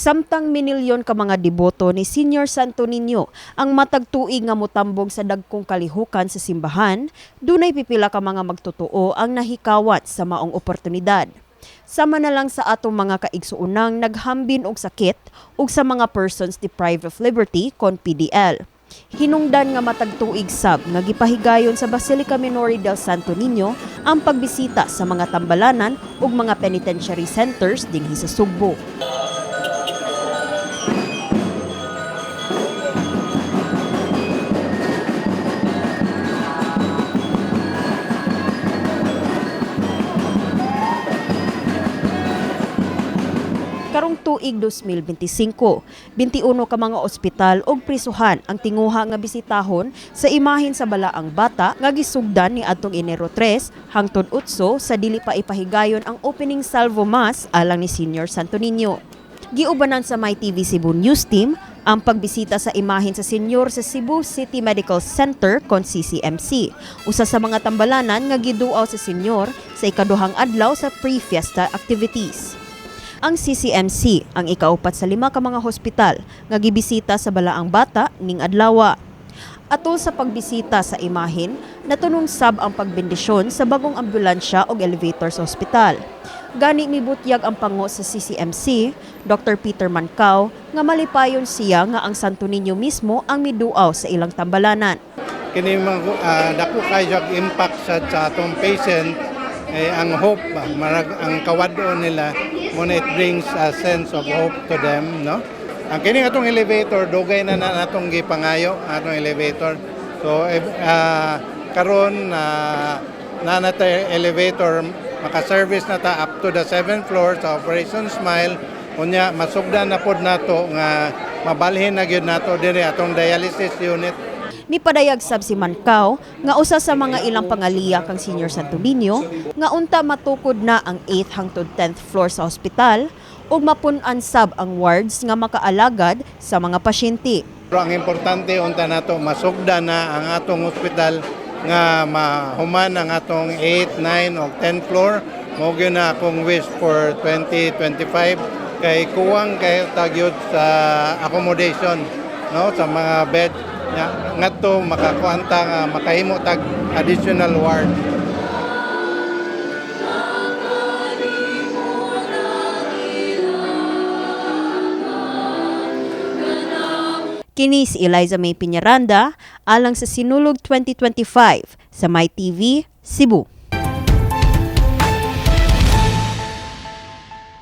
Samtang minilyon ka mga deboto ni Senior Santo Niño ang matagtuig nga motambong sa dagkong kalihukan sa simbahan, dunay pipila ka mga magtotoo ang nahikawat sa maong oportunidad. Sama na lang sa atong mga kaigsuunang naghambin og sakit ug sa mga persons deprived of liberty kon PDL. Hinungdan nga matagtuig sab nga gipahigayon sa Basilica Minori del Santo Niño ang pagbisita sa mga tambalanan ug mga penitentiary centers dinhi sa Sugbo. Tuig 2025. 21 ka mga ospital ug prisuhan ang tinguha nga bisitahon sa imahin sa balaang bata nga gisugdan ni adtong Enero 3 hangtod 8 sa dili pa ipahigayon ang opening salvo mass alang ni Senior Santo Niño. Giubanan sa My TV Cebu News Team ang pagbisita sa imahin sa senyor sa Cebu City Medical Center kon CCMC. Usa sa mga tambalanan nga giduaw sa senyor sa ikaduhang adlaw sa pre-fiesta activities ang CCMC ang ikaupat sa lima ka mga hospital nga gibisita sa balaang bata ning adlaw. Atol sa pagbisita sa imahin, natunong sab ang pagbendisyon sa bagong ambulansya o elevator sa ospital. Gani mibutyag ang pango sa CCMC, Dr. Peter Mancao, nga malipayon siya nga ang Santo Niño mismo ang miduaw sa ilang tambalanan. kini uh, dako kayo impact sa, sa atong patient eh, ang hope marag ang kawado nila muna it brings a sense of hope to them no? Ang kini atong elevator dugay na na natong gipangayo atong elevator. So ah, karon na na nata elevator maka-service na ta up to the 7th floor sa Operation Smile. Unya masugdan na pod nato nga mabalhin na gyud nato diri atong dialysis unit Nipadayag sab si Mancao nga usa sa mga ilang pangaliya kang Senior Santo Niño nga unta matukod na ang 8th hangtod 10th floor sa ospital ug mapun-an sab ang wards nga makaalagad sa mga pasyente. Pero ang importante unta nato masugda na ang atong ospital nga mahuman ang atong 8, 9 o 10 floor. Gyud na akong wish for 2025 kay kuwang kay tagyod sa accommodation no sa mga bed nga ngadto makakuanta nga makahimo tag additional ward. Kini si Eliza May Piñaranda alang sa Sinulog 2025 sa My TV, Cebu.